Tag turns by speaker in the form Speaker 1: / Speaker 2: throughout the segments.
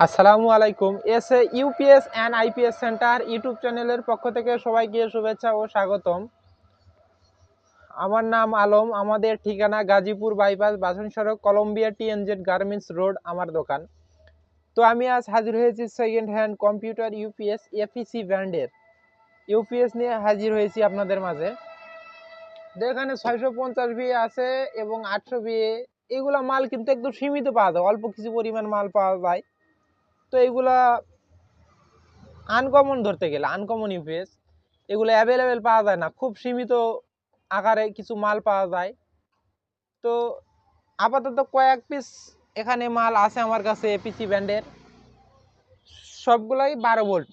Speaker 1: আসসালামু আলাইকুম। S A UPS and IPS centre YouTube চ্যানেলের পক্ষ থেকে সবাইকে শুভেচ্ছা ও স্বাগতম। আমার নাম আলম, আমাদের ঠিকানা গাজীপুর বাইপাস বাসন সড়ক, কলম্বিয়া টিএনজেড গার্মেন্টস রোড, আমার দোকান। তো আমি আজ হাজির হয়েছি second hand computer UPS APC ব্র্যান্ডের ইউপিএস নিয়ে হাজির হয়েছি আপনাদের মাঝে। তো এখানে ছয়শো পঞ্চাশ বিয়ে আছে এবং আটশো বিয়ে এগুলো মাল কিন্তু একদম সীমিত পাওয়া যায়, অল্প কিছু পরিমাণ মাল পাওয়া যায়। তো এগুলা আনকমন ধরতে গেলে আনকমন ইউপিএস এগুলো অ্যাভেলেবেল পাওয়া যায় না। খুব সীমিত আকারে কিছু মাল পাওয়া যায়। তো আপাতত কয়েক পিস এখানে মাল আছে আমার কাছে এপিসি ব্যান্ডের সবগুলাই বারো ভোল্ট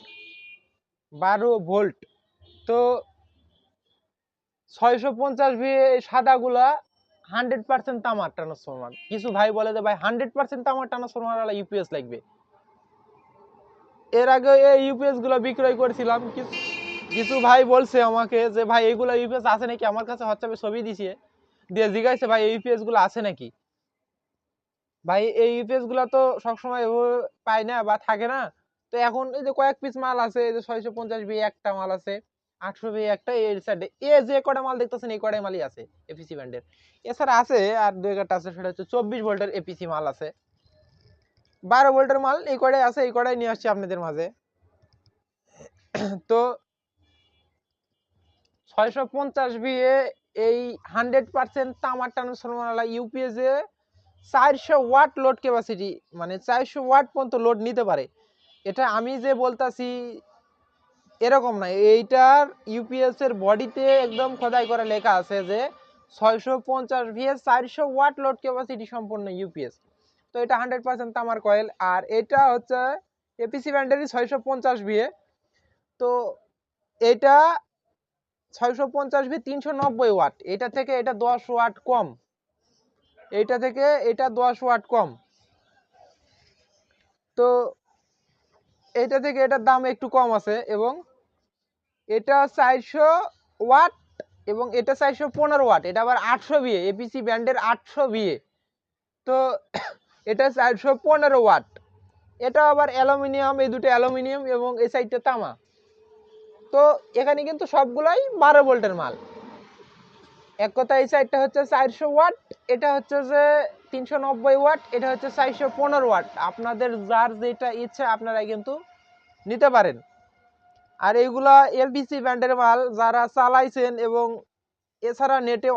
Speaker 1: বারো ভোল্ট তো ছয়শো পঞ্চাশ ভি সাদাগুলা হান্ড্রেড পার্সেন্ট তামার ট্রান্সফরমার কিছু ভাই বলে যে, ভাই হান্ড্রেড পার্সেন্ট তামার ট্রান্সফরমার ইউপিএস লাগবে। এর আগে এই ইউপিএসগুলো বিক্রয় করেছিলাম, কিছু কিছু ভাই বলছে আমাকে যে, ভাই এইগুলো ইউপিএস আছে নাকি? আমার কাছে হোয়াটসঅ্যাপে ছবি দিছে, দিয়ে জিজ্ঞাসা, ভাই, এই ইউপিএসগুলো আছে নাকি? ভাই, এই ইউপিএসগুলো তো সবসময় এভাবে পাই না বা থাকে না। তো এখন এই যে কয়েক পিস মাল আছে, এই যে ছয়শো পঞ্চাশ বি একটা মাল আছে, আটশো বি একটা এর সাইডে এ যে কটা মাল দেখতেছেন, এই কটাই মালই আছে এপিসি ব্যান্ডের এছাড়া আছে, আর দু একটা আছে, সেটা হচ্ছে চব্বিশ ভোল্টের এপিসি মাল আছে। বারো ভোল্টের মাল, এই কড়াই আছে, এই কড়াই নিয়ে আসছি আপনাদের মাঝে। তো ছয়শো পঞ্চাশ বিয়ে এই হান্ড্রেড পার্সেন্ট তামার ট্রান্সফরমার ইউপিএস চারশো ওয়াট লোড ক্যাপাসিটি মানে চারশো ওয়াট পর্যন্ত লোড নিতে পারে। এটা আমি যে বলতাছি, এরকম না, এইটার ইউপিএস এর বডিতে একদম খোদাই করে লেখা আছে যে ছয়শো পঞ্চাশ ভিএস চারশো ওয়াট লোড ক্যাপাসিটি সম্পন্ন ইউপিএস তো এটা হান্ড্রেড পার্সেন্ট তামার কয়েল আর এটা হচ্ছে এপিসি ব্যান্ডেরই ছয়শো পঞ্চাশ ভিএ তো এটা ছয়শো পঞ্চাশ ভি তিনশো নব্বই ওয়াট। এটা থেকে এটা দশ ওয়াট কম। এটা থেকে এটা দশ ওয়াট কম। তো এটা থেকে এটার দাম একটু কম আছে এবং এটা চারশো ওয়াট এবং এটা চারশো পনেরো ওয়াট। এটা আবার আটশো বিয়ে এপিসি ব্যান্ডের আটশো বিয়ে তো এটা চারশো পনেরো ওয়াট। এটা আবার অ্যালুমিনিয়াম, এই দুটো অ্যালুমিনিয়াম এবং এই সাইডটা তামা। তো এখানে কিন্তু সবগুলাই বারো ভোল্টের মাল। এক কথা এই সাইডটা হচ্ছে চারশো ওয়াট, এটা হচ্ছে যে তিনশো নব্বই ওয়াট, এটা হচ্ছে চারশো পনেরো ওয়াট। আপনাদের যার যেটা ইচ্ছে আপনারা কিন্তু নিতে পারেন। আর এইগুলা এলবিসি ব্যান্ডের মাল যারা চালাইছেন এবং এছাড়া নেটে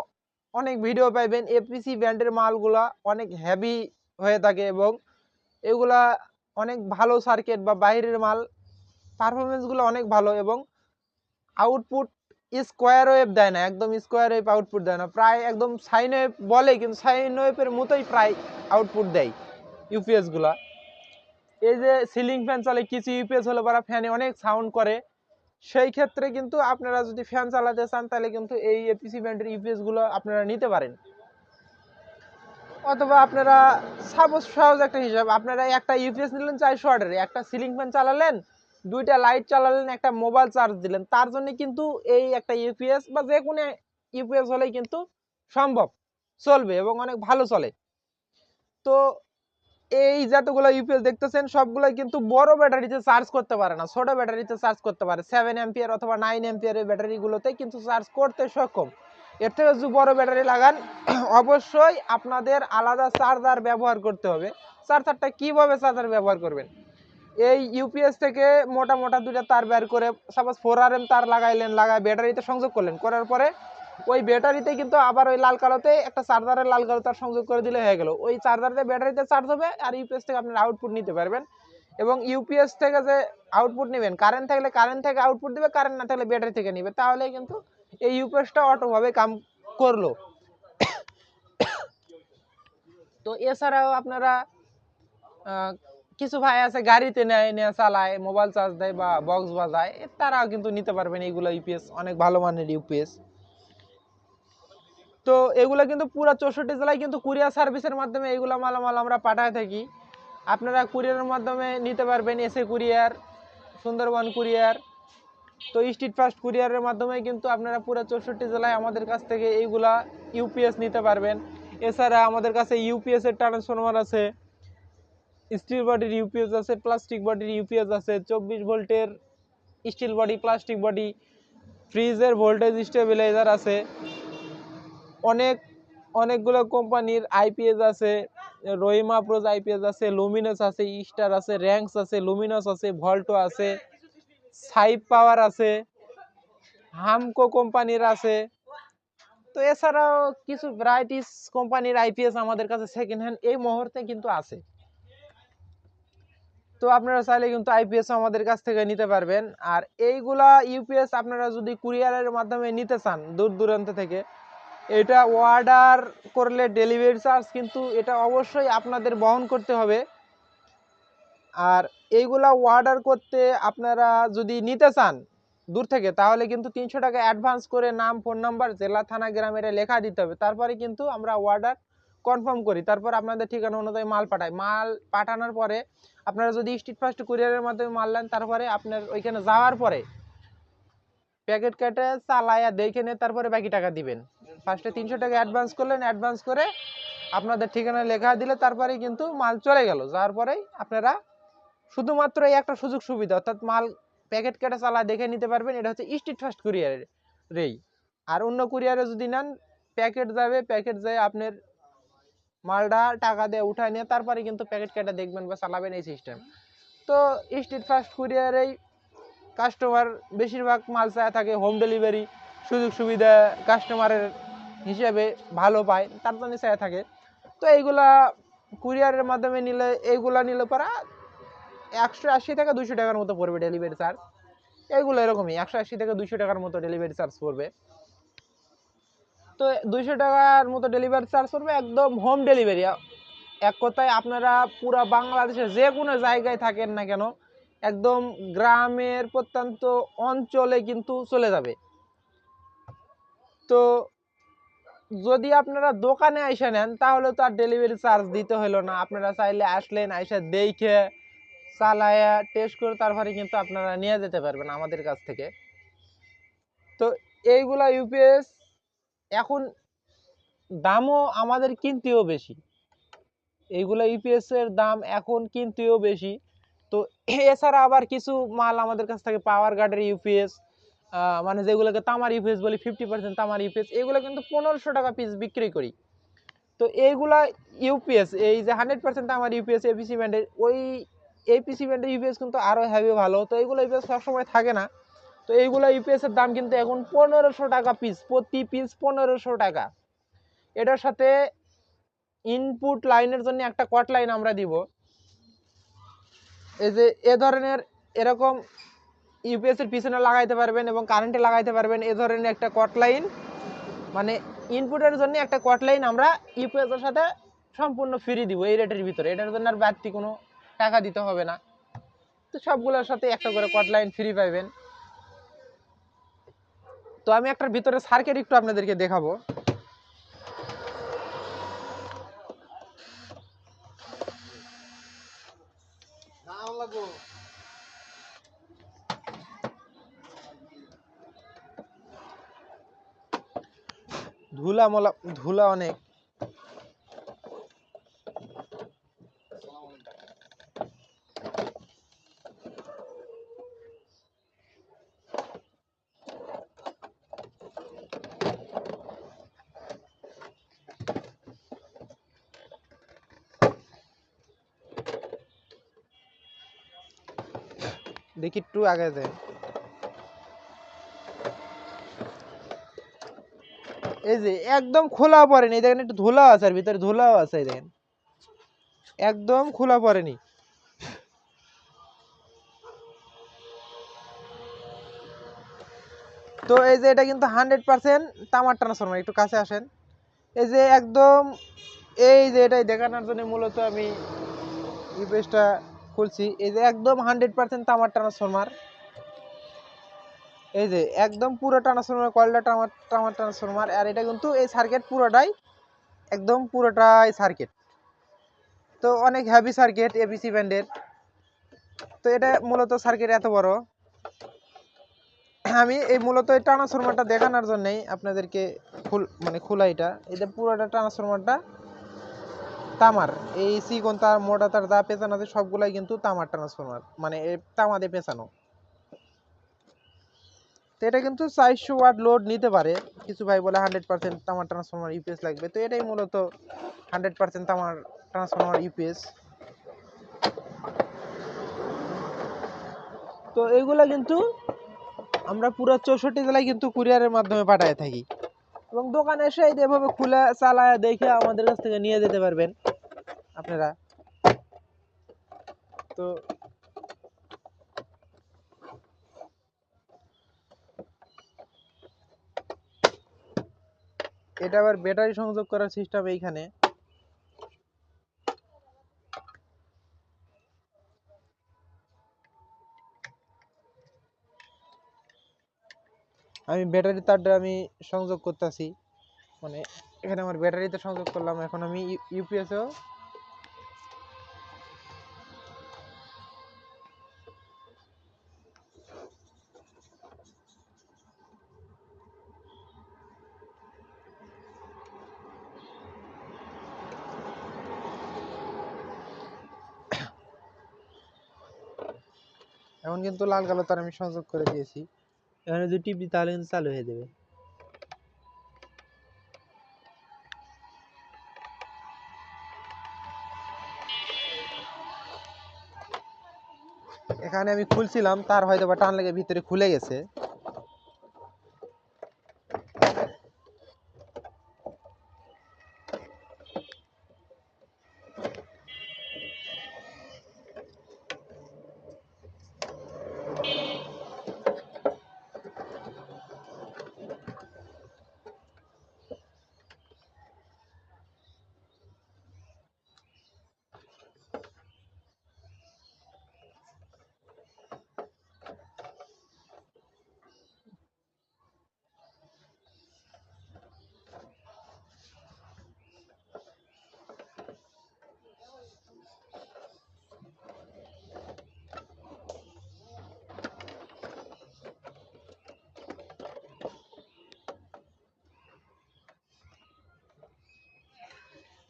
Speaker 1: অনেক ভিডিও পাইবেন এপিসি ব্যান্ডের মালগুলা অনেক হেভি হয়ে থাকে এবং এগুলা অনেক ভালো সার্কিট বা বাইরের মাল পারফরমেন্সগুলো অনেক ভালো এবং আউটপুট স্কোয়ার ওয়েভ দেয় না, একদম স্কোয়ার ওয়েভ আউটপুট দেয় না। প্রায় একদম সাইন ওয়েভ বলে, কিন্তু সাইন ওয়েভের মতোই প্রায় আউটপুট দেয় ইউপিএসগুলা এই যে সিলিং ফ্যান চলে কিছু ইউপিএস হলে পরা ফ্যানে অনেক সাউন্ড করে। সেই ক্ষেত্রে কিন্তু আপনারা যদি ফ্যান চালাতে চান, তাহলে কিন্তু এই এপিসি ব্যান্ডের ইউপিএসগুলো আপনারা নিতে পারেন। অথবা আপনারা সাপোজ সহজ একটা হিসাব, আপনারা একটা ইউপিএস নিলেন চারশো ওয়াটের একটা সিলিং ফ্যান চালালেন, দুইটা লাইট চালালেন, একটা মোবাইল চার্জ দিলেন। তার জন্য কিন্তু এই একটা ইউপিএস বা যে কোনো ইউপিএস হলেই কিন্তু সম্ভব, চলবে এবং অনেক ভালো চলে। তো এই যতগুলো ইউপিএস দেখতেছেন সবগুলো কিন্তু বড় ব্যাটারিতে চার্জ করতে পারে না, ছোট ব্যাটারিতে চার্জ করতে পারে। সেভেন এম্পিয়ার অথবা নাইন এম্পিয়ারের ব্যাটারিগুলোতে কিন্তু চার্জ করতে সক্ষম। এর থেকে যদি বড় ব্যাটারি লাগান, অবশ্যই আপনাদের আলাদা চার্জার ব্যবহার করতে হবে। চার্জারটা কীভাবে চার্জার ব্যবহার করবেন? এই ইউপিএস থেকে মোটা মোটা দুটা তার বের করে সাপোজ ফোর আর এম তার লাগাইলেন লাগাই ব্যাটারিতে সংযোগ করলেন, করার পরে ওই ব্যাটারিতে কিন্তু আবার ওই লাল কালোতে একটা চার্জারের লাল কালো তার সংযোগ করে দিলে হয়ে গেল। ওই চার্জারতে ব্যাটারিতে চার্জ হবে আর ইউপিএস থেকে আপনার আউটপুট নিতে পারবেন। এবং ইউপিএস থেকে যে আউটপুট নেবেন কারেন্ট থাকলে কারেন্ট থেকে আউটপুট দেবে কারেন্ট না থাকলে ব্যাটারি থেকে নেবে। তাহলে কিন্তু এই ইউপিএসটা অটোভাবে কাম করল। তো এছাড়াও আপনারা কিছু ভাই আছে গাড়িতে নেয়, নিয়ে চালায়, মোবাইল চার্জ দেয় বা বক্স বাজায় তারাও কিন্তু নিতে পারবেন এইগুলো ইউপিএস অনেক ভালো মানের ইউপিএস তো এগুলো কিন্তু পুরো চৌষট্টি জেলায় কিন্তু কুরিয়ার সার্ভিসের মাধ্যমে এইগুলো মালামাল আমরা পাঠায় থাকি। আপনারা কুরিয়ারের মাধ্যমে নিতে পারবেন এসে কুরিয়ার, সুন্দরবন কুরিয়ার তো স্ট্রিট ফাস্ট কুরিয়ারের মাধ্যমে কিন্তু আপনারা পুরো চৌষট্টি জেলায় আমাদের কাছ থেকে এইগুলা ইউপিএস নিতে পারবেন। এছাড়া আমাদের কাছে ইউপিএস এর ট্রান্সফরমার আছে স্টিল বডির ইউপিএস আছে প্লাস্টিক বডির ইউপিএস আছে, চব্বিশ ভোল্টের স্টিল বডি প্লাস্টিক বডি ফ্রিজের ভোল্টেজ স্টেবিলাইজার আছে। অনেক, অনেকগুলো কোম্পানির আইপিএস আছে, রহিমা প্রোজ আইপিএস আছে লুমিনাস আছে স্টার আছে র্যাঙ্কস আছে লুমিনাস আছে ভল্টো আছে। সাইপ পাওয়ার আছে হামকো কোম্পানির আছে। তো এছাড়াও কিছু ভ্যারাইটিস কোম্পানির আইপিএস আমাদের কাছে সেকেন্ড হ্যান্ড এই মুহূর্তে কিন্তু আছে। তো আপনারা চাইলে কিন্তু আইপিএস আমাদের কাছ থেকে নিতে পারবেন। আর এইগুলা ইউপিএস আপনারা যদি কুরিয়ারের মাধ্যমে নিতে চান দূর দূরান্ত থেকে, এটা অর্ডার করলে ডেলিভারি চার্জ কিন্তু এটা অবশ্যই আপনাদের বহন করতে হবে। আর এইগুলা অর্ডার করতে আপনারা যদি নিতে চান দূর থেকে, তাহলে কিন্তু তিনশো টাকা অ্যাডভান্স করে নাম ফোন নাম্বার জেলা, থানা, গ্রামের লেখা দিতে হবে। তারপরে কিন্তু আমরা অর্ডার কনফার্ম করি। তারপর আপনাদের ঠিকানা অনুযায়ী মাল পাঠাই। মাল পাঠানোর পরে আপনারা যদি স্ট্রিট ফাস্ট কুরিয়ারের মাধ্যমে মাল নেন, তারপরে আপনার ওইখানে যাওয়ার পরে প্যাকেট কেটে চালায়া দেখে নিয়ে তারপরে বাকি টাকা দিবেন। ফার্স্টে তিনশো টাকা অ্যাডভান্স করলেন অ্যাডভান্স করে আপনাদের ঠিকানা লেখা দিলে তারপরে কিন্তু মাল চলে গেল। যাওয়ার পরেই আপনারা শুধুমাত্র এই একটা সুযোগ সুবিধা, অর্থাৎ মাল প্যাকেট কেটে চালা দেখে নিতে পারবেন, এটা হচ্ছে স্ট্রিট ফাস্ট কুরিয়ারের রেই। আর অন্য কুরিয়ারে যদি নেন প্যাকেট যাবে প্যাকেট যায় আপনার মালটা টাকা দিয়ে উঠায় নিয়ে তারপরে কিন্তু প্যাকেট কেটে দেখবেন বা চালাবেন এই সিস্টেম তো স্ট্রিট ফাস্ট কুরিয়ারেই কাস্টমার বেশিরভাগ মাল চায় থাকে হোম ডেলিভারি সুযোগ সুবিধা কাস্টমারের হিসেবে ভালো পায়, তার জন্য চায় থাকে। তো এইগুলা কুরিয়ারের মাধ্যমে নিলে, এইগুলা নিলে পরা একশো আশি থেকে দুশো টাকার মতো পড়বে ডেলিভারি চার্জ এগুলো এরকমই, একশো আশি থেকে দুশো টাকার মতো ডেলিভারি চার্জ পড়বে। তো দুইশো টাকার মতো ডেলিভারি চার্জ পড়বে একদম হোম ডেলিভারি এক কথায় আপনারা পুরো বাংলাদেশের যে কোনো জায়গায় থাকেন না কেন, একদম গ্রামের প্রত্যন্ত অঞ্চলে কিন্তু চলে যাবে। তো যদি আপনারা দোকানে আইসা নেন, তাহলে তো আর ডেলিভারি চার্জ দিতে হলো না। আপনারা চাইলে আসলেন, আইসা দেখে চালায়া টেস্ট করে তারপরে কিন্তু আপনারা নিয়ে যেতে পারবেন আমাদের কাছ থেকে। তো এইগুলা ইউপিএস এখন দামও আমাদের কিনতেও বেশি। এইগুলা ইউপিএস এর দাম এখন কিনতেও বেশি। তো এছাড়া আবার কিছু মাল আমাদের কাছ থেকে পাওয়ার গার্ডের ইউপিএস মানে যেগুলোকে তামার ইউপিএস বলি ফিফটি পার্সেন্ট তামার ইউপিএস এগুলো কিন্তু পনেরোশো টাকা পিস বিক্রি করি। তো এইগুলা ইউপিএস এই যে হান্ড্রেড পার্সেন্ট তামার ইউপিএস এপিসি ব্যান্ডের ওই এপিসি ব্যান্ডের ইউপিএস কিন্তু আরও হ্যাভি ভালো। তো এইগুলো ইউপিএস সবসময় থাকে না। তো এইগুলো ইউপিএস এর দাম কিন্তু এখন পনেরোশো টাকা পিস প্রতি পিস পনেরোশো টাকা। এটার সাথে ইনপুট লাইনের জন্য একটা কট লাইন আমরা দিব। এই যে এ ধরনের এরকম ইউপিএস এর পিছনে লাগাইতে পারবেন এবং কারেন্টে লাগাইতে পারবেন, এ ধরনের একটা কট লাইন মানে ইনপুটের জন্য একটা কট লাইন আমরা ইউপিএস এর সাথে সম্পূর্ণ ফ্রি দিব এই রেটের ভিতরে। এটার জন্য আর বাড়তি কোনো টাকা দিতে হবে না। তো সবগুলোর সাথে একটা করে কট লাইন ফ্রি পাইবেন। তো আমি একটার ভিতরে সার্কেট একটু আপনাদেরকে দেখাবো। ধুলা মলা ধুলা অনেক। দেখি একটু আগে যায় এই যে, একদম খোলা পড়েনি। দেখেন একটু ধুলাও আছে আর ভিতরে ধুলাও আছে দেখেন। একদম খোলা পড়েনি। তো এই যে এটা কিন্তু হান্ড্রেড পার্সেন্ট তামার ট্রান্সফরমার একটু কাছে আসেন। এই যে একদম, এই যে এটাই দেখানোর জন্য মূলত আমি ইউপিএসটা খুলছি। এই যে একদম হান্ড্রেড পার্সেন্ট তামার ট্রান্সফরমার এই যে একদম পুরো ট্রান্সফরমার কয়েলটা টামার টামার ট্রান্সফরমার আর এটা কিন্তু এই সার্কিট পুরোটাই একদম পুরোটাই সার্কিট তো অনেক হেভি সার্কিট এবিসি ব্যান্ডের তো এটা মূলত সার্কিট এত বড়। আমি এই মূলত এই ট্রান্সফরমারটা দেখানোর জন্যই আপনাদেরকে খুল মানে খোলা এটা। এটা পুরোটা ট্রান্সফরমারটা তামার, এই সিকন তার মোটা, তার যা পেঁচানো আছে সবগুলাই কিন্তু তামার ট্রান্সফরমার মানে তামাতে পেঁচানো। তো এটা কিন্তু চারশো ওয়াট লোড নিতে পারে, কিছু ভাই বলে হান্ড্রেড পার্সেন্ট তামার ট্রান্সফরমার ইউপিএস লাগবে, তো এটাই মূলত হান্ড্রেড পার্সেন্ট তামার ট্রান্সফরমার ইউপিএস তো এইগুলা কিন্তু আমরা পুরো চৌষট্টি জেলায় কিন্তু কুরিয়ারের মাধ্যমে পাঠায় থাকি। এবং দোকানে এসে এই যে এভাবে খুলে চালায় দেখে আমাদের কাছ থেকে নিয়ে যেতে পারবেন। আপনারা। তো এটা আবার ব্যাটারি সংযোগ করার সিস্টেম এইখানে। আমি ব্যাটারি তারটা আমি সংযোগ করতেছি। মানে এখানে আমার ব্যাটারিতে সংযোগ করলাম। এখন আমি ইউপিএসও এখন কিন্তু লাল কালো তার আমি সংযোগ করে দিয়েছি। এখানে যদি টিপি তাহলে কিন্তু চালু হয়ে যাবে। এখানে আমি খুলছিলাম, তার হয়তো বা টান লেগে ভিতরে খুলে গেছে।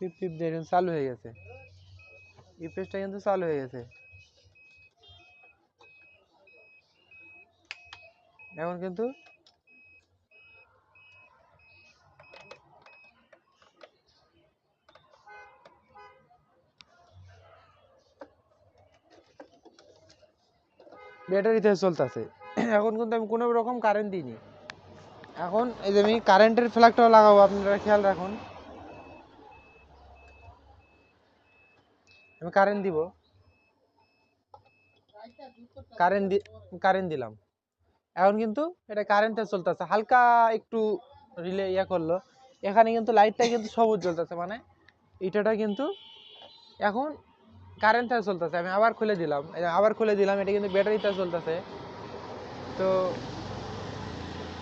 Speaker 1: টিপ টিপ দিয়ে চালু হয়ে গেছে। ইউপিএসটা কিন্তু চালু হয়ে গেছে। এখন কিন্তু ব্যাটারিতে চলতেছে। এখন কিন্তু আমি কোনো রকম কারেন্ট দিইনি। এখন এই যে আমি কারেন্টের ফ্ল্যাগটাও লাগাবো, আপনারা খেয়াল রাখুন। আমি কারেন্ট দিব। কারেন্ট দি কারেন্ট দিলাম। এখন কিন্তু এটা কারেন্টে চলতেছে। হালকা একটু রিলে ইয়া করল। এখানে কিন্তু লাইটটা কিন্তু সবুজ জ্বলতেছে। মানে ইটাটা কিন্তু এখন কারেন্টে চলতেছে। আমি আবার খুলে দিলাম। আবার খুলে দিলাম। এটা কিন্তু ব্যাটারিতে চলতেছে। তো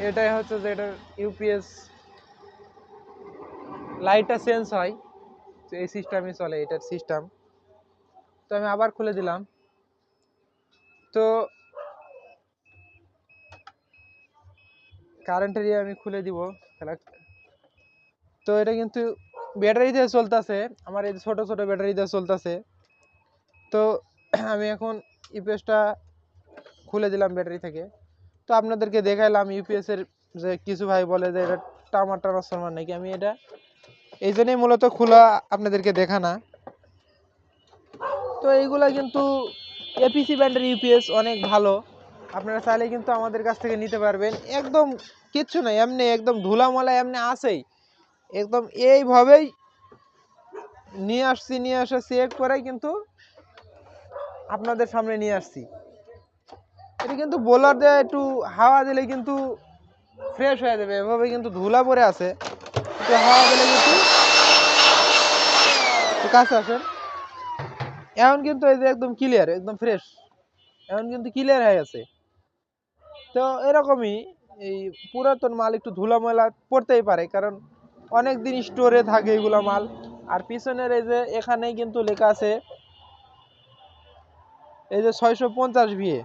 Speaker 1: এটাই হচ্ছে যে এটার ইউপিএস লাইটটা চেঞ্জ হয়। তো এই সিস্টেমই চলে এটার সিস্টেম তো আমি আবার খুলে দিলাম। তো কারেন্টের ইয়ে আমি খুলে দিব। তো এটা কিন্তু ব্যাটারি দিয়ে চলতেছে। আমার এই ছোট ছোট ব্যাটারি দিয়ে চলতেছে। তো আমি এখন ইউপিএসটা খুলে দিলাম ব্যাটারি থেকে। তো আপনাদেরকে দেখাইলাম ইউপিএস এর যে কিছু ভাই বলে যে এটা টামার ট্রান্সফরমার নাকি? আমি এটা এই জন্যই মূলত খোলা আপনাদেরকে দেখানা তো এইগুলা কিন্তু এপিসি ব্যান্ডের ইউপিএস অনেক ভালো। আপনারা চাইলে কিন্তু আমাদের কাছ থেকে নিতে পারবেন। একদম কিচ্ছু নাই, এমনি একদম ধুলামলা এমনি আসেই একদম এইভাবেই নিয়ে আসছি, নিয়ে আসা চেক করেই কিন্তু আপনাদের সামনে নিয়ে আসছি। এটা কিন্তু বোলার দিয়ে একটু হাওয়া দিলে কিন্তু ফ্রেশ হয়ে যাবে। এভাবে কিন্তু ধুলা পরে আছে। হাওয়া দিলে কিন্তু কাছে আসেন। এখন কিন্তু এই যে একদম ক্লিয়ার একদম ফ্রেশ এখন কিন্তু ক্লিয়ার হয়ে গেছে। তো এরকমই এই পুরাতন মাল একটু ধুলা ময়লা পড়তেই পারে, কারণ অনেক দিন স্টোরে থাকে এগুলো মাল। আর পিছনের এই যে এখানেই কিন্তু লেখা আছে, এই যে ছয়শো পঞ্চাশ ভিএ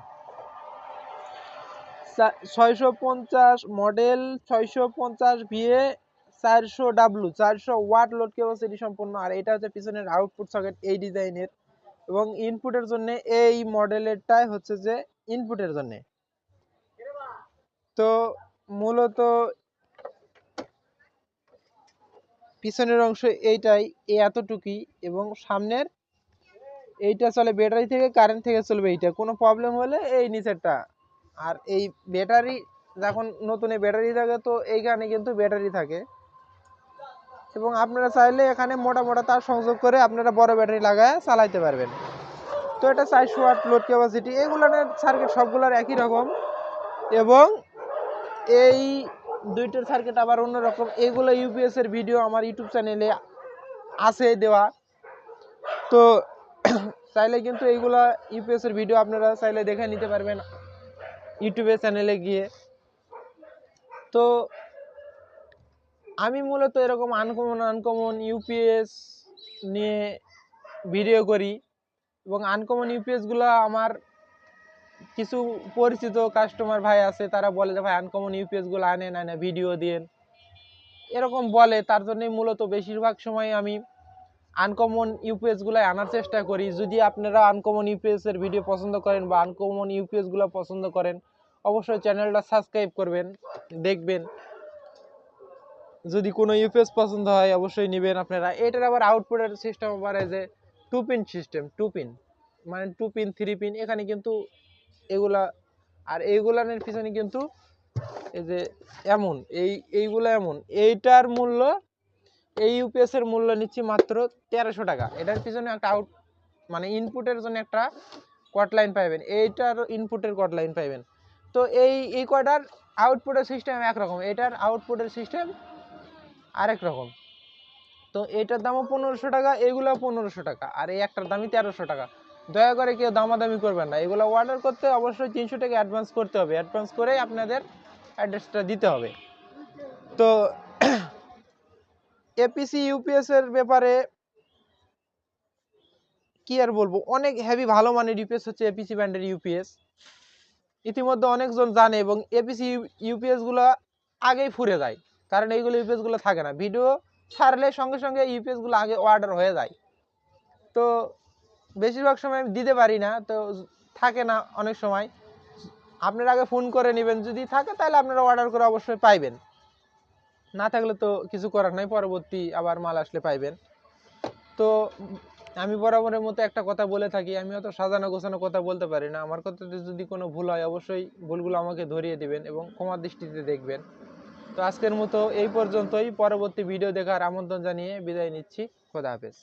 Speaker 1: ছয়শো পঞ্চাশ মডেল ছয়শো পঞ্চাশ ভিএ চারশো ডাব্লু চারশো ওয়াট লোড ক্যাপাসিটি সম্পন্ন আর এটা হচ্ছে পিছনের আউটপুট সকেট এই ডিজাইনের এবং ইনপুটের জন্য এই মডেলেরটাই হচ্ছে যে ইনপুটের জন্য। তো মূলত পিছনের অংশ এইটাই, এই এতটুকুই এবং সামনের এইটা চলে ব্যাটারি থেকে কারেন্ট থেকে চলবে এইটা। কোনো প্রবলেম হলে এই নিচেরটা। আর এই ব্যাটারি যখন নতুন ব্যাটারি থাকে, তো এইখানে কিন্তু ব্যাটারি থাকে। এবং আপনারা চাইলে এখানে মোটা মোটা তার সংযোগ করে আপনারা বড় ব্যাটারি লাগায় চালাইতে পারবেন। তো এটা চারশো আট লোড ক্যাপাসিটি এগুলোর সার্কিট সবগুলোর একই রকম। এবং এই দুইটার সার্কিট আবার অন্যরকম। এগুলো ইউপিএস এর ভিডিও আমার ইউটিউব চ্যানেলে আছে দেওয়া। তো চাইলে কিন্তু এইগুলা ইউপিএস এর ভিডিও আপনারা চাইলে দেখে নিতে পারবেন। ইউটিউবে চ্যানেলে গিয়ে। তো আমি মূলত এরকম আনকমন আনকমন ইউপিএস নিয়ে ভিডিও করি এবং আনকমন ইউপিএসগুলো আমার কিছু পরিচিত কাস্টমার ভাই আছে, তারা বলে যে, ভাই আনকমন ইউপিএসগুলো আনেন আনে ভিডিও দিন এরকম বলে, তার জন্যই মূলত বেশিরভাগ সময় আমি আনকমন ইউপিএসগুলো আনার চেষ্টা করি। যদি আপনারা আনকমন ইউপিএস এর ভিডিও পছন্দ করেন বা আনকমন ইউপিএসগুলো পছন্দ করেন, অবশ্যই চ্যানেলটা সাবস্ক্রাইব করবেন, দেখবেন। যদি কোনো ইউপিএস পছন্দ হয়, অবশ্যই নেবেন আপনারা। এটার আবার আউটপুটের সিস্টেম আবার যে two pin system two pin মানে টু পিন থ্রি পিন এখানে কিন্তু এগুলা, আর এইগুলানের পিছনে কিন্তু এই যে এমন, এই, এইগুলা এমন, এইটার মূল্য, এই ইউপিএস এর মূল্য নিচ্ছি মাত্র তেরোশো টাকা। এটার পিছনে একটা আউট মানে ইনপুটের জন্য একটা কট লাইন পাইবেন এইটার ইনপুটের কট লাইন পাইবেন। তো এই এই কয়টার আউটপুটের সিস্টেম একরকম, এটার আউটপুটের সিস্টেম আরেক রকম। তো এটার দামও পনেরোশো টাকা এগুলো পনেরোশো টাকা। আর এই একটার দামই তেরোশো টাকা। দয়া করে কেউ দামাদামি করবেন না। এগুলো অর্ডার করতে অবশ্যই তিনশো টাকা অ্যাডভান্স করতে হবে। অ্যাডভান্স করেই আপনাদের অ্যাড্রেসটা দিতে হবে। তো এপিসি ইউপিএস এর ব্যাপারে কি আর বলব? অনেক হেভি ভালো মানের ইউপিএস হচ্ছে এপিসি ব্র্যান্ডের ইউপিএস ইতিমধ্যে অনেকজন জানে এবং এপিসি ইউপিএসগুলো আগেই ফুরে যায়। কারণ এইগুলো ইউপিএসগুলো থাকে না। ভিডিও ছাড়লে সঙ্গে সঙ্গে ইউপিএসগুলো আগে অর্ডার হয়ে যায়। তো বেশিরভাগ সময় আমি দিতে পারি না, তো থাকে না অনেক সময়। আপনারা আগে ফোন করে নেবেন, যদি থাকে তাহলে আপনারা অর্ডার করে অবশ্যই পাইবেন। না থাকলে তো কিছু করার নাই, পরবর্তী আবার মাল আসলে পাইবেন। তো আমি বরাবরের মতো একটা কথা বলে থাকি, আমি অত সাজানো গোছানো কথা বলতে পারি না। আমার কথাতে যদি কোনো ভুল হয়, অবশ্যই ভুলগুলো আমাকে ধরিয়ে দিবেন এবং ক্ষমার দৃষ্টিতে দেখবেন। তো আজকের মতো এই পর্যন্তই। পরবর্তী ভিডিও দেখার আমন্ত্রণ জানিয়ে বিদায় নিচ্ছি। খোদা হাফেজ।